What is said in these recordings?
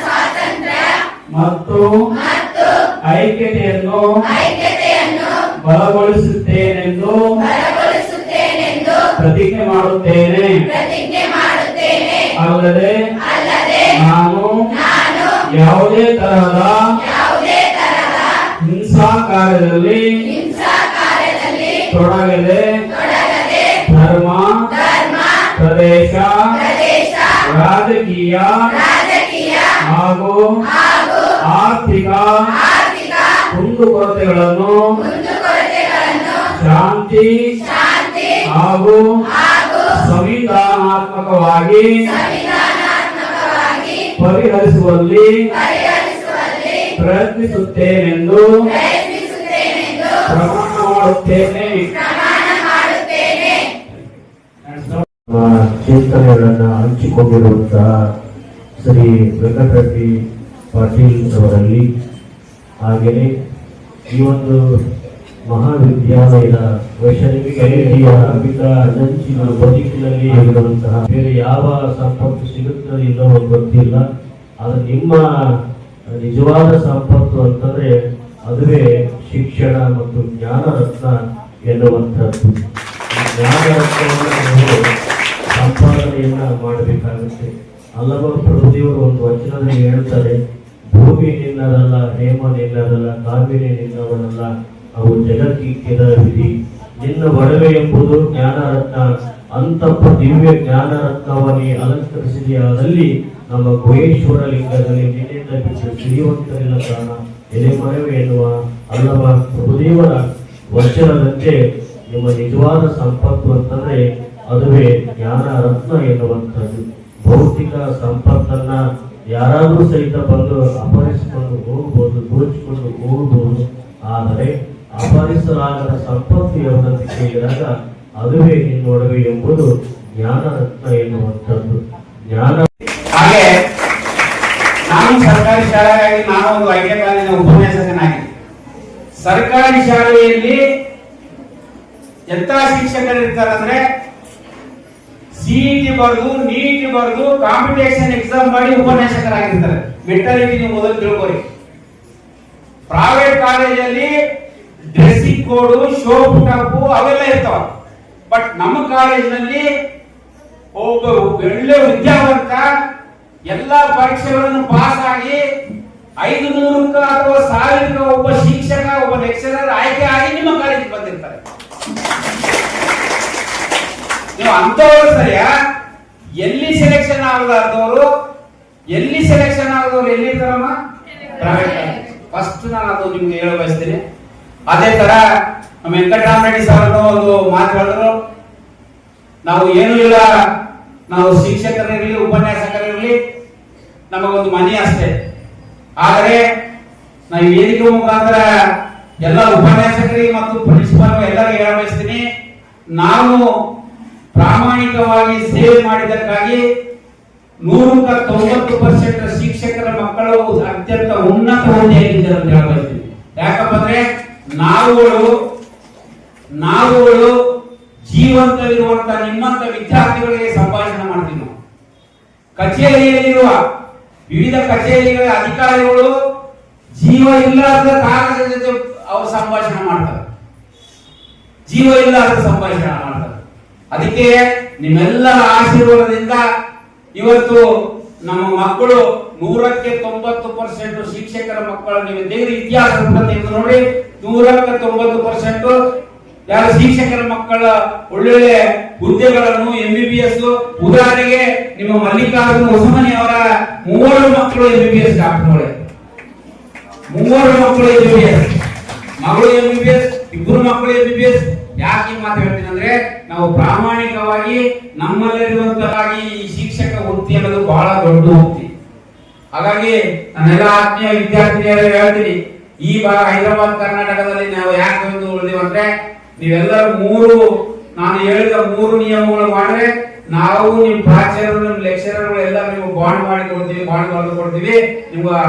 ಸ್ವಾತಂತ್ರ್ಯ. ಮತ್ತು ಐಕ್ಯತೆಯನ್ನು ಬಲಗೊಳಿಸುತ್ತೇನೆಂದು ಪ್ರತಿಜ್ಞೆ ಮಾಡುತ್ತೇನೆ. ಪ್ರತಿಜ್ಞೆ ಮಾಡುತ್ತೇನೆ. ಅಲ್ಲದೆ ಅಲ್ಲದೆ ನಾನು ನಾನು ಯಾವುದೇ ತರಹದ ಯಾವುದೇ ತರಹದ ಹಿಂಸಾಕಾರದಲ್ಲಿ ಹಿಂಸಾ ಕಾರ್ಯದಲ್ಲಿ ರಾಜಕೀಯ ಹಾಗೂ ಆರ್ಥಿಕ ಕುಂದುಕೊರತೆಗಳನ್ನು ಶಾಂತಿ ಶಾಂತಿ ಹಾಗೂ ಸಂವಿಧಾನಾತ್ಮಕವಾಗಿ ಪರಿಹರಿಸುವಲ್ಲಿ ಪ್ರಯತ್ನಿಸುತ್ತೇನೆಂದು ಪ್ರಮಾಣ ಮಾಡುತ್ತೇನೆ. ಚಿಂತನೆಗಳನ್ನ ಹಂಚಿಕೊಂಡಿರುವಂತಹ ಶ್ರೀ ವೆಂಕಟರೆಡ್ಡಿ ಪಾಟೀಲ್ ಅವರಲ್ಲಿ ಹಾಗೆಯೇ ಈ ಒಂದು ಮಹಾವಿದ್ಯಾಲಯದ ವೈಶಾಖಿಕ ನಂಚಿನ ಬದುಕಿನಲ್ಲಿ ಇರುವಂತಹ ಬೇರೆ ಯಾವ ಸಂಪತ್ತು ಸಿಗುತ್ತದೆ ಇಲ್ಲವೋ ಗೊತ್ತಿಲ್ಲ. ಅದು ನಿಮ್ಮ ನಿಜವಾದ ಸಂಪತ್ತು ಅಂತಂದ್ರೆ ಅದುವೇ ಶಿಕ್ಷಣ ಮತ್ತು ಜ್ಞಾನ ರತ್ನ ಎನ್ನುವಂಥದ್ದು. ಜ್ಞಾನ ರತ್ನವನ್ನು ನೀವು ಸಂಪಾದನೆಯನ್ನ ಮಾಡಬೇಕಾಗುತ್ತೆ. ಹಲವಾರು ಪ್ರಭುದೇವರು ಒಂದು ವಚನದಲ್ಲಿ ಹೇಳ್ತಾರೆ ಭೂಮಿ ನಿನ್ನದಲ್ಲ ಹೇಮ ನಿನ್ನದಲ್ಲ ಕಾವೇರಿ ನಿನ್ನವನಲ್ಲ ಅವು ಜಗತ್ತಿಕ್ಕಿದ ವಿಧಿ ನಿನ್ನ ಒಡವೆ ಎಂಬುದು ಜ್ಞಾನರತ್ನ, ಅಂತಪ್ಪ ದಿವ್ಯ ಜ್ಞಾನರತ್ನವನ್ನೇ ಅಲಂಕರಿಸಿದೆಯಾದಲ್ಲಿ ನಮ್ಮ ಗುಹೇಶ್ವರ ಲಿಂಗದಲ್ಲಿ ನಿನ್ನಿಂದ ಬಿಟ್ಟು ಶ್ರೀವಂತರಿಲ್ಲ ಕಾರಣ ಎಲೆ ಮನವಿ ಎನ್ನುವ, ಅಲ್ಲವ ಪ್ರಭುದೇವರ ವಚನದಂತೆ ನಿಮ್ಮ ನಿಜವಾದ ಸಂಪತ್ತು ಅಂತಂದ್ರೆ, ಅದುವೇ ಜ್ಞಾನ ರತ್ನ ಎನ್ನುವಂಥದ್ದು. ಭೌತಿಕ ಸಂಪತ್ತನ್ನ ಯಾರಾದರೂ ಸಹಿತ ಬಂದು ಅಪಹರಿಸಿಕೊಂಡು ಹೋಗಬಹುದು ದೋಚಿಕೊಂಡು ಹೋಗಬಹುದು ಆದರೆ ಅಪಹರಿಸಲಾಗದ ಸಂಪತ್ತು ಯಾವುದಂತ ಕೇಳಿದಾಗ ಅದುವೇ ನಿನ್ನೊಡವೆ ಎಂಬುದು ಜ್ಞಾನ ರತ್ನ ಎನ್ನುವಂಥದ್ದು. ಜ್ಞಾನ ಹಾಗೆ ನಾನು ಸರ್ಕಾರಿ ಶಾಲೆಗಾಗಿ ನಾನು ಒಂದು ಐಟಿಐ ಕಾಲೇಜಿನ ಉಪನ್ಯಾಸಕನಾಗಿ. ಸರ್ಕಾರಿ ಶಾಲೆಯಲ್ಲಿ ಎಂತ ಶಿಕ್ಷಕರು ಇರ್ತಾರಂದ್ರೆ ಸಿಇಟಿ ಬರೆದು ನೀಟ್ ಬರೆದು ಕಾಂಪಿಟೇಷನ್ ಎಕ್ಸಾಮ್ ಮಾಡಿ ಉಪನ್ಯಾಸಕರಾಗಿರ್ತಾರೆ. ಮೆಟ್ಟಾಲಿಟಿ ನೀವು ಮೊದಲು ತಿಳ್ಕೊರಿ ಪ್ರೈವೇಟ್ ಕಾಲೇಜಲ್ಲಿ ಡ್ರೆಸ್ಸಿಂಗ್ ಕೋಡು ಶೋ ಪುಟಪ್ಪು ಅವೆಲ್ಲ ಇರ್ತಾವ. ಬಟ್ ನಮ್ಮ ಕಾಲೇಜಿನಲ್ಲಿ ಒಬ್ಬ ಒಳ್ಳೆ ವಿದ್ಯಾವಂತ ಎಲ್ಲ ಪರೀಕ್ಷೆಗಳನ್ನು ಪಾಸ್ ಆಗಿ ಐದು ನೂರಕ್ಕ ಅಥವಾ ಸಾವಿರಕ್ಕ ಒಬ್ಬ ಶಿಕ್ಷಕ, ಒಬ್ಬ ಲೆಕ್ಚರರ್ ಆಯ್ಕೆ ಆಗಿ ನಿಮ್ಮ ಕಾಲೇಜಿಗೆ ಬಂದಿರ್ತಾರೆ. ನೀವು ಅಂತವರು ಸರಿಯ ಎಲ್ಲಿ ಸೆಲೆಕ್ಷನ್ ಆಗಲಾರ್ದವರು ಎಲ್ಲಿ ಸೆಲೆಕ್ಷನ್ ಆಗದವ್ರು ಪ್ರೈವೇಟ್ ಫಸ್ಟ್ ನಾನು ಅದು ನಿಮ್ಗೆ ಹೇಳ ಬಯಸ್ತೀನಿ. ಅದೇ ತರ ನಮ್ಮ ವೆಂಕಟರಾಮರೆಡ್ಡಿ ಸರ್ ಒಂದು ಮಾತಾಡಿದ್ರು ನಾವು ಏನು ಇಲ್ಲ. ನಾವು ಶಿಕ್ಷಕರಿರಲಿ, ಉಪನ್ಯಾಸಕರಿರಲಿ, ನಮಗೊಂದು ಮನೆ ಅಷ್ಟೇ. ಆದರೆ, ನಾವು ವೇದಿಕೆ ಮುಖಾಂತರ ಎಲ್ಲ ಉಪನ್ಯಾಸಕರಿಗೆ ಮತ್ತು ಪ್ರಿನ್ಸಿಪಾಲ್ ಎಲ್ಲರಿಗೂ ಹೇಳ ಬಯಸ್ತೀನಿ. ನಾವು ಪ್ರಾಮಾಣಿಕವಾಗಿ ಸೇವೆ ಮಾಡಿದ್ದಕ್ಕಾಗಿ ನೂರಕ್ಕ ತೊಂಬತ್ತು ಪರ್ಸೆಂಟ್ ಶಿಕ್ಷಕರ ಮಕ್ಕಳು ಅತ್ಯಂತ ಉನ್ನತ ಹುದ್ದೆಯಾಗಿದ್ದಾರೆ ಅಂತ ಹೇಳ ಬಯಸ್ತೀನಿ ಯಾಕಪ್ಪ ಅಂದ್ರೆ ನಾವುಗಳು ನಾವುಗಳು ಜೀವಂತವಿರುವಂತ ನಿಮ್ಮಂತ ವಿದ್ಯಾರ್ಥಿಗಳಿಗೆ ಸಂಭಾಷಣೆ ಮಾಡ್ತೀವಿ ನಾವು. ಕಚೇರಿಯಲ್ಲಿರುವ ವಿವಿಧ ಕಚೇರಿಗಳ ಅಧಿಕಾರಿಗಳು ಜೀವ ಇಲ್ಲದ ಕಾರಣದ ಜೊತೆ ಅವರು ಸಂಭಾಷಣೆ ಮಾಡ್ತಾರೆ. ಜೀವ ಇಲ್ಲದ ಸಂಭಾಷಣೆ ಮಾಡ್ತಾರೆ. ಅದಕ್ಕೆ ನಿಮ್ಮೆಲ್ಲರ ಆಶೀರ್ವಾದದಿಂದ ಇವತ್ತು ನಮ್ಮ ಮಕ್ಕಳು ನೂರಕ್ಕೆ ತೊಂಬತ್ತು ಪರ್ಸೆಂಟ್ ಶಿಕ್ಷಕರ ಮಕ್ಕಳು ನೀವು ದೇವರ ಇತಿಹಾಸ ನೋಡಿ, ನೂರಕ್ಕೆ ತೊಂಬತ್ತು ಪರ್ಸೆಂಟ್ ಯಾರ ಶಿಕ್ಷಕರ ಮಕ್ಕಳ ಒಳ್ಳೊಳ್ಳೆ ಹುದ್ದೆಗಳನ್ನು ಎಂ ಬಿ ಬಿ ಎಸ್ ಉದಾಹರಣೆಗೆ ನಿಮ್ಮ ಮಲ್ಲಿಕಾರ್ಜುನ ಹೊಸಮನಿ ಅವರ ಮೂವರು ಮಕ್ಕಳು M B B S doctor ಮೂವರು ಮಕ್ಕಳು ಎಂ ಬಿ ಬಿ ಎಸ್ ಮಗಳು ಎಂ ಬಿ ಬಿ ಎಸ್ ಇಬ್ಬರು ಮಕ್ಕಳು ಎಂ ಬಿ ಬಿ ಎಸ್ ಯಾಕೆ ಮಾತು ಹೇಳ್ತೀನಿ ಅಂದ್ರೆ, ನಾವು ಪ್ರಾಮಾಣಿಕವಾಗಿ ನಮ್ಮಲ್ಲಿರುವಂತಹ ಈ ಶಿಕ್ಷಕ ವೃತ್ತಿ ಅನ್ನೋದು ಬಹಳ ದೊಡ್ಡ ವೃತ್ತಿ. ಹಾಗಾಗಿ ನನ್ನೆಲ್ಲ ಆತ್ಮೀಯ ವಿದ್ಯಾರ್ಥಿನಿಯರು ಹೇಳ್ತೀನಿ, ಈ ಭಾಗ ಹೈದರಾಬಾದ್ ಕರ್ನಾಟಕದಲ್ಲಿ ನಾವು ಯಾಕೆ ಒಂದು ಉಳಿದಿವಂದ್ರೆ ನೀವೆಲ್ಲರೂ ಮೂರು, ನಾನು ಹೇಳಿದ ಮೂರು ನಿಯಮಗಳು ಮಾಡಿದ್ರೆ, ನಾವು ನಿಮ್ ಪ್ರಾಚಾರ್ಯರು, ನಿಮ್ ಲೆಕ್ಚರರ್ಗಳು ಎಲ್ಲ ನೀವು ಬಾಂಡ್ ಮಾಡಿ ಕೊಡ್ತೀವಿ ಬಾಂಡ್ ಮಾಡಿ ಕೊಡ್ತೀವಿ, ನಿಮ್ಗೆ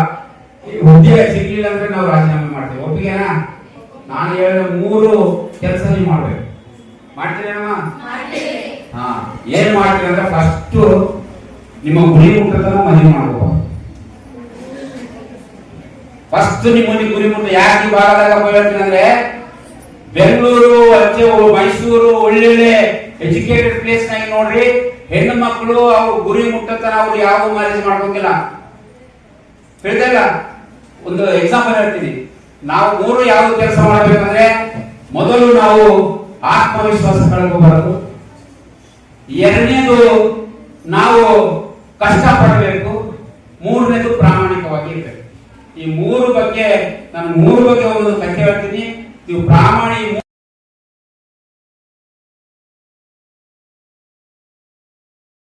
ಹುದ್ದೆ ಸಿಗ್ಲಿಲ್ಲ ಅಂದ್ರೆ ನಾವು ರಾಜೀನಾಮೆ ಮಾಡ್ತೀವಿ. ಒಪ್ಪಿಗೆನಾ? ನಾನು ಹೇಳಿದ ಮೂರು ಕೆಲಸ ನೀವು ಮಾಡ್ಬೇಕು. ಮಾಡ್ತೀರೇನಮ್ಮ ಹಾ ಏನ್ ಮಾಡ್ತೀರಿ ಅಂದ್ರೆ ಫಸ್ಟ್ ನಿಮ್ಮ ಗುರಿ ಮುಟ್ಟತನ ಮದುವೆ ಮಾಡಬೇಕು. ಫಸ್ಟ್ ನಿಮ್ಮ ಗುರಿ ಮುಟ್ಟ ಯಾಕೆ ಭಾಗದಾಗ ಹೇಳ್ತೀನಿ ಅಂದ್ರೆ ಬೆಂಗಳೂರು ಅಚ್ಚೆ ಮೈಸೂರು ಒಳ್ಳೆ ಎಜುಕೇಟೆಡ್ ಪ್ಲೇಸ್ ನಾಗ ನೋಡ್ರಿ ಹೆಣ್ಣು ಮಕ್ಕಳು ಅವ್ರು ಗುರಿ ಮುಟ್ಟತನ ಅವ್ರು ಯಾವ ಮ್ಯಾರೇಜ್ ಮಾಡ್ಬೇಕಿಲ್ಲ. ತಿಳಿದಿಲ್ಲ? ಒಂದು ಎಕ್ಸಾಂಪಲ್ ಹೇಳ್ತೀನಿ. ನಾವು ಮೂರು ಯಾವ ಕೆಲಸ ಮಾಡಬೇಕಂದ್ರೆ ಮೊದಲು ನಾವು ಆತ್ಮವಿಶ್ವಾಸ ಕಳ್ಕೋಬಾರದು ಎರಡನೇದು ನಾವು ಕಷ್ಟಪಡಬೇಕು. ಮೂರನೇದು ಪ್ರಾಮಾಣಿಕವಾಗಿ ಇರಬೇಕು. ಈ ಮೂರು ಬಗ್ಗೆ, ನಾನು ಮೂರು ಬಗ್ಗೆ ಒಂದು ಕಥೆ ಹೇಳ್ತೀನಿ. ನೀವು ಪ್ರಾಮಾಣಿಕ